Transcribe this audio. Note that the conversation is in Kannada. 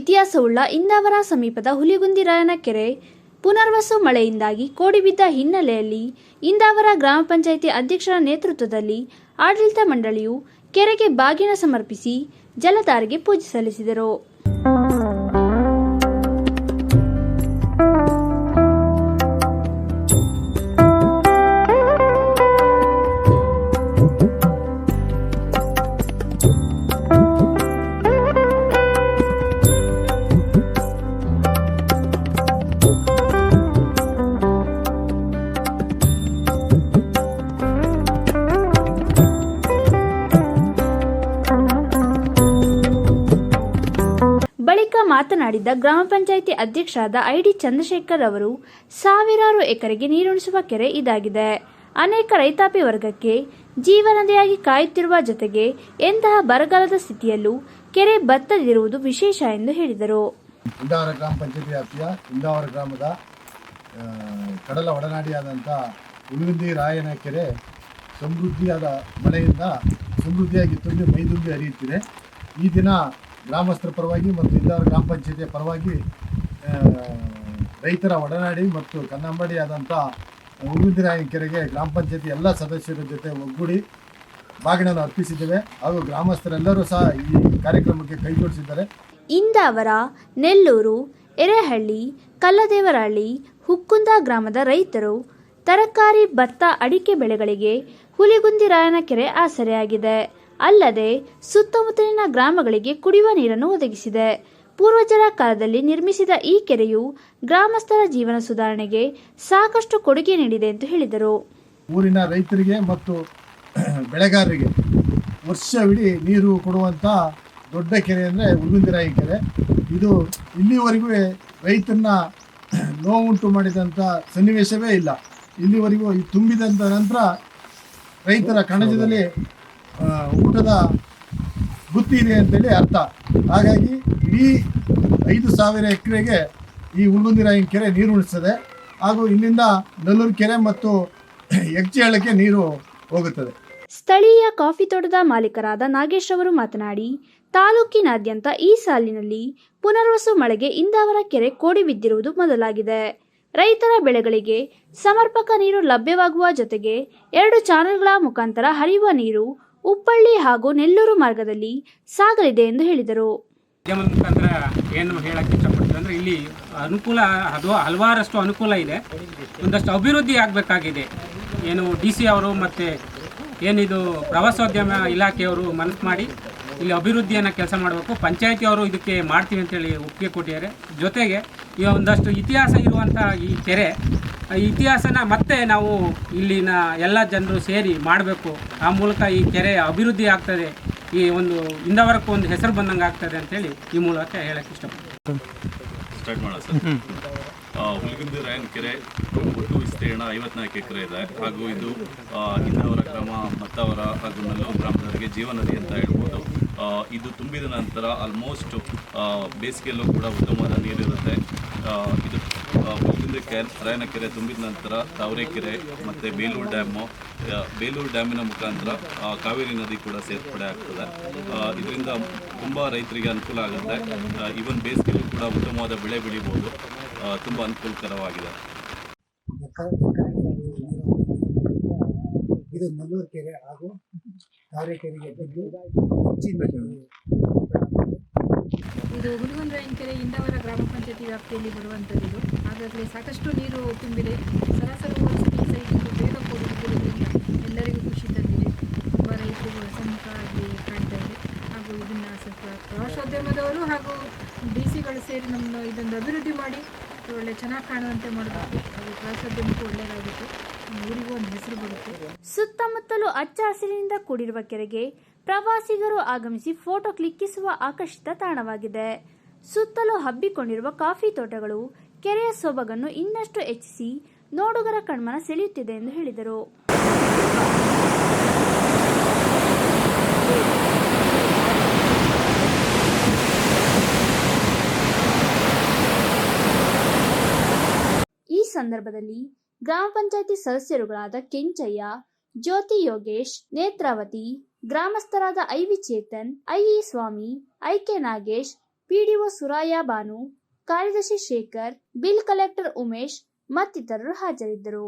ಇತಿಹಾಸವುಳ್ಳ ಇಂದಾವರ ಸಮೀಪದ ಹುಲಿಗುಂದಿರಾಯನ ಕೆರೆ ಪುನರ್ವಸು ಮಳೆಯಿಂದಾಗಿ ಕೋಡಿಬಿದ್ದ ಹಿನ್ನೆಲೆಯಲ್ಲಿ ಇಂದಾವರ ಗ್ರಾಮ ಪಂಚಾಯಿತಿ ಅಧ್ಯಕ್ಷರ ನೇತೃತ್ವದಲ್ಲಿ ಆಡಳಿತ ಮಂಡಳಿಯು ಕೆರೆಗೆ ಬಾಗಿನ ಸಮರ್ಪಿಸಿ ಜಲಧಾರೆಗೆ ಪೂಜೆ ಸಲ್ಲಿಸಿದರು. ಮಾತನಾಡಿದ ಗ್ರಾಮ ಪಂಚಾಯಿತಿ ಅಧ್ಯಕ್ಷರಾದ ಐಡಿ ಚಂದ್ರಶೇಖರ್ ಅವರು, ಸಾವಿರಾರು ಎಕರೆಗೆ ನೀರುಣಿಸುವ ಕೆರೆ ಇದಾಗಿದೆ. ಅನೇಕ ರೈತಾಪಿ ವರ್ಗಕ್ಕೆ ಜೀವನದಿಯಾಗಿ ಕಾಯುತ್ತಿರುವ ಜೊತೆಗೆ ಎಂತಹ ಬರಗಾಲದ ಸ್ಥಿತಿಯಲ್ಲೂ ಕೆರೆ ಬತ್ತದಿರುವುದು ವಿಶೇಷ ಎಂದು ಹೇಳಿದರು. ಇಂದಾವರ ಗ್ರಾಮ ಪಂಚಾಯತಿ ವ್ಯಾಪ್ತಿಯ ಗ್ರಾಮದ ಕಡಲ ಒಡನಾಡಿಯಾದಂಥ ಉಳುವಿಂದಿ ರಾಯನ ಕೆರೆ ಸಮೃದ್ಧಿಯಾದ ಮಳೆಯಿಂದ ಸಮೃದ್ಧಿಯಾಗಿ ತುಂಬಿ ಮೈದುಂಬಿ ಹರಿಯುತ್ತಿದೆ. ಈ ದಿನ ಗ್ರಾಮಸ್ಥರ ಪರವಾಗಿ ಮತ್ತು ಇಂದಾವರ ಗ್ರಾಮ ಪಂಚಾಯತಿಯ ಪರವಾಗಿ ರೈತರ ಒಡನಾಡಿ ಮತ್ತು ಕನ್ನಂಬಡಿಯಾದಂಥ ಉಳುಗುಂದಿ ರಾಯನ ಕೆರೆಗೆ ಗ್ರಾಮ ಪಂಚಾಯತಿ ಎಲ್ಲ ಸದಸ್ಯರ ಜೊತೆ ಒಗ್ಗೂಡಿ ಬಾಗಿಣನ್ನು ಅರ್ಪಿಸಿದ್ದೇವೆ. ಹಾಗೂ ಗ್ರಾಮಸ್ಥರೆಲ್ಲರೂ ಸಹ ಈ ಕಾರ್ಯಕ್ರಮಕ್ಕೆ ಕೈಜೋಡಿಸಿದ್ದಾರೆ ಇಂದಾವರ ನೆಲ್ಲೂರು, ಎರೆಹಳ್ಳಿ, ಕಲ್ಲದೇವರಹಳ್ಳಿ, ಹುಕ್ಕುಂದ ಗ್ರಾಮದ ರೈತರು ತರಕಾರಿ, ಭತ್ತ, ಅಡಿಕೆ ಬೆಳೆಗಳಿಗೆ ಹುಲಿಗುಂದಿರಾಯನ ಕೆರೆ ಆಸರೆಯಾಗಿದೆ. ಅಲ್ಲದೆ ಸುತ್ತಮುತ್ತಲಿನ ಗ್ರಾಮಗಳಿಗೆ ಕುಡಿಯುವ ನೀರನ್ನು ಒದಗಿಸಿದೆ. ಪೂರ್ವಜರ ಕಾಲದಲ್ಲಿ ನಿರ್ಮಿಸಿದ ಈ ಕೆರೆಯು ಗ್ರಾಮಸ್ಥರ ಜೀವನ ಸುಧಾರಣೆಗೆ ಸಾಕಷ್ಟು ಕೊಡುಗೆ ನೀಡಿದೆ ಎಂದು ಹೇಳಿದರು. ಊರಿನ ರೈತರಿಗೆ ಮತ್ತು ಬೆಳೆಗಾರರಿಗೆ ವರ್ಷವಿಡೀ ನೀರು ಕೊಡುವಂಥ ದೊಡ್ಡ ಕೆರೆ ಅಂದರೆ ಉಳುವಿಂದರಾಯಿ ಕೆರೆ. ಇದು ಇಲ್ಲಿವರೆಗೂ ರೈತರನ್ನ ನೋವುಂಟು ಮಾಡಿದಂಥ ಸನ್ನಿವೇಶವೇ ಇಲ್ಲ. ಇಲ್ಲಿವರೆಗೂ ತುಂಬಿದಂಥ ನಂತರ ರೈತರ ಕಣಜದಲ್ಲಿ ಊಟದ ಬುತ್ತಿ ಇದೆ ಅಂತೇಳಿ ಅರ್ಥ. ಹಾಗಾಗಿ ಇಡೀ ಐದು ಸಾವಿರ ಎಕರೆಗೆ ಈ ಉಳ್ಗುಂದಿರಾಯಿನ ಕೆರೆ ನೀರು ಉಣಿಸ್ತದೆ ಹಾಗೂ ಇಲ್ಲಿಂದ ನಲ್ಲೂರು ಕೆರೆ ಮತ್ತು ಹೆಗ್ಚೇಳಕ್ಕೆ ನೀರು ಹೋಗುತ್ತದೆ. ಸ್ಥಳೀಯ ಕಾಫಿ ತೋಟದ ಮಾಲೀಕರಾದ ನಾಗೇಶ್ ಅವರು ಮಾತನಾಡಿ, ತಾಲೂಕಿನಾದ್ಯಂತ ಈ ಸಾಲಿನಲ್ಲಿ ಪುನರ್ವಸು ಮಳೆಗೆ ಇಂದಾವರ ಕೆರೆ ಕೋಡಿ ಬಿದ್ದಿರುವುದು ಮೊದಲಾಗಿದೆ. ರೈತರ ಬೆಳೆಗಳಿಗೆ ಸಮರ್ಪಕ ನೀರು ಲಭ್ಯವಾಗುವ ಜೊತೆಗೆ ಎರಡು ಚಾನೆಲ್ಗಳ ಮುಖಾಂತರ ಹರಿಯುವ ನೀರು ಉಪ್ಪಳ್ಳಿ ಹಾಗೂ ನೆಲ್ಲೂರು ಮಾರ್ಗದಲ್ಲಿ ಸಾಗಲಿದೆ ಎಂದು ಹೇಳಿದರು. ಏನು ಹೇಳಕ್ಕೆ ಇಷ್ಟಪಡ್ತೀವಿ ಇಲ್ಲಿ ಅನುಕೂಲ, ಅದು ಹಲವಾರಷ್ಟು ಅನುಕೂಲ ಇದೆ. ಒಂದಷ್ಟು ಅಭಿವೃದ್ಧಿ ಆಗಬೇಕಾಗಿದೆ. ಏನು ಡಿ ಸಿ ಅವರು ಮತ್ತು ಏನಿದು ಪ್ರವಾಸೋದ್ಯಮ ಇಲಾಖೆಯವರು ಮನಸ್ಸು ಮಾಡಿ ಇಲ್ಲಿ ಅಭಿವೃದ್ಧಿಯನ್ನು ಕೆಲಸ ಮಾಡಬೇಕು. ಪಂಚಾಯತಿ ಅವರು ಇದಕ್ಕೆ ಮಾಡ್ತೀವಿ ಅಂತೇಳಿ ಒಪ್ಪಿಗೆ ಕೊಟ್ಟಿದ್ದಾರೆ. ಜೊತೆಗೆ ಈ ಒಂದಷ್ಟು ಇತಿಹಾಸ ಇರುವಂಥ ಈ ಕೆರೆ ಇತಿಹಾಸನ ಮತ್ತೆ ನಾವು ಇಲ್ಲಿನ ಎಲ್ಲ ಜನರು ಸೇರಿ ಮಾಡಬೇಕು. ಆ ಮೂಲಕ ಈ ಕೆರೆ ಅಭಿವೃದ್ಧಿ ಆಗ್ತದೆ. ಈ ಒಂದು ಇಂದವರಕ್ಕೂ ಒಂದು ಹೆಸರು ಬಂದಂಗೆ ಆಗ್ತದೆ ಅಂತೇಳಿ ಈ ಮೂಲಕ ಹೇಳಕ್ಕೆ ಇಷ್ಟಪಡ್ತೀನಿ. ಸ್ಟಾರ್ಟ್ ಮಾಡೋಣ ಸರ್. ಆ, ಹುಲಿಗುಂದಿ ರಾಯನ್ ಕೆರೆ ಒಟ್ಟು ವಿಸ್ತೀರ್ಣ ಐವತ್ನಾಲ್ಕು ಎಕರೆ ಇದೆ. ಹಾಗೂ ಇದು ಇಂದವರ ಗ್ರಾಮ ಮತ್ತವರ ಹಾಗೂ ನಲ್ಲೂರು ಗ್ರಾಮದವರಿಗೆ ಜೀವನದಿ ಅಂತ ಹೇಳ್ಬೋದು. ಇದು ತುಂಬಿದ ನಂತರ ಆಲ್ಮೋಸ್ಟ್ ಬೇಸಿಗೆಯಲ್ಲೂ ಕೂಡ ಉತ್ತಮವಾದ ನೀರಿರುತ್ತೆ. ಆ, ಕೆರೆ ತುಂಬಿದ ನಂತರ ತಾವರೆಕೆರೆ ಮತ್ತು ಬೇಲೂರು ಡ್ಯಾಮು ಬೇಲೂರು ಡ್ಯಾಮಿನ ಮುಖಾಂತರ ಕಾವೇರಿ ನದಿ ಕೂಡ ಸೇರ್ಪಡೆ ಆಗ್ತದೆ. ಇದರಿಂದ ತುಂಬ ರೈತರಿಗೆ ಅನುಕೂಲ ಆಗುತ್ತೆ. ಈವನ್ ಬೇಸಿಗೆಯಲ್ಲೂ ಕೂಡ ಉತ್ತಮವಾದ ಬೆಳೆ ಬೆಳಿಬೋದು. ತುಂಬ ಅನುಕೂಲಕರವಾಗಿದೆ. ಇದು ನಲ್ಲೂರು ಕೆರೆ ಹಾಗೂ ತಾವರೆಕೆರೆಗೆ ಬಿದ್ದು ಇದು ಹುಲಿಗುಂದ್ರಾಯನ ಕೆರೆ, ಇಂದವರ ಗ್ರಾಮ ಪಂಚಾಯತಿ ವ್ಯಾಪ್ತಿಯಲ್ಲಿ ಬರುವಂಥದ್ದು ಇದು. ಹಾಗಾಗಲೇ ಸಾಕಷ್ಟು ನೀರು ತುಂಬಿದೆ. ಸರಾಸರಿ ನೀರು ಬೇಗ ಕೊಡುವುದರಿಂದ ಎಲ್ಲರಿಗೂ ಖುಷಿ ತಂದಿದೆ. ತುಂಬ ರೈತರು ಸಮ್ಮುಖವಾಗಿ ಕಾಣ್ತಾ ಇದೆ. ಹಾಗೂ ಇದನ್ನು ಸ್ವಲ್ಪ ಪ್ರವಾಸೋದ್ಯಮದವರು ಹಾಗೂ ಡಿ ಸಿಗಳು ಸೇರಿ ನಮ್ಮ ಇದೊಂದು ಅಭಿವೃದ್ಧಿ ಮಾಡಿ ಒಳ್ಳೆ ಚೆನ್ನಾಗಿ ಕಾಣುವಂತೆ ಮಾಡಬೇಕು. ಹಾಗೂ ಪ್ರವಾಸೋದ್ಯಮಕ್ಕೂ ಒಳ್ಳೆಯದಾಗುತ್ತೆ ಊರಿಗೂ ಒಂದು ಹೆಸರು ಬರುತ್ತೆ. ಸುತ್ತಮುತ್ತಲು ಹಚ್ಚ ಹಸಿರಿನಿಂದ ಕೂಡಿರುವ ಕೆರೆಗೆ ಪ್ರವಾಸಿಗರು ಆಗಮಿಸಿ ಫೋಟೋ ಕ್ಲಿಕ್ಕಿಸುವ ಆಕರ್ಷಿತ ತಾಣವಾಗಿದೆ. ಸುತ್ತಲೂ ಹಬ್ಬಿಕೊಂಡಿರುವ ಕಾಫಿ ತೋಟಗಳು, ಕೆರೆಯ ಸೊಬಗನ್ನು ಇನ್ನಷ್ಟು ಹೆಚ್ಚಿಸಿ ನೋಡುಗರ ಕಣ್ಮನ ಸೆಳೆಯುತ್ತಿದೆ ಎಂದು ಹೇಳಿದರು. ಈ ಸಂದರ್ಭದಲ್ಲಿ ಗ್ರಾಮ ಪಂಚಾಯತಿ ಸದಸ್ಯರುಗಳಾದ Kenchaiah Jyothi Yogesh, Netravathi, ಗ್ರಾಮಸ್ಥರಾದ I V Chetan I E Swamy, I K Nagesh, PDO Suraya Banu, ಕಾರ್ಯದರ್ಶಿ ಶೇಖರ್, ಬಿಲ್ ಕಲೆಕ್ಟರ್ ಉಮೇಶ್ ಮತ್ತಿತರರು ಹಾಜರಿದ್ದರು.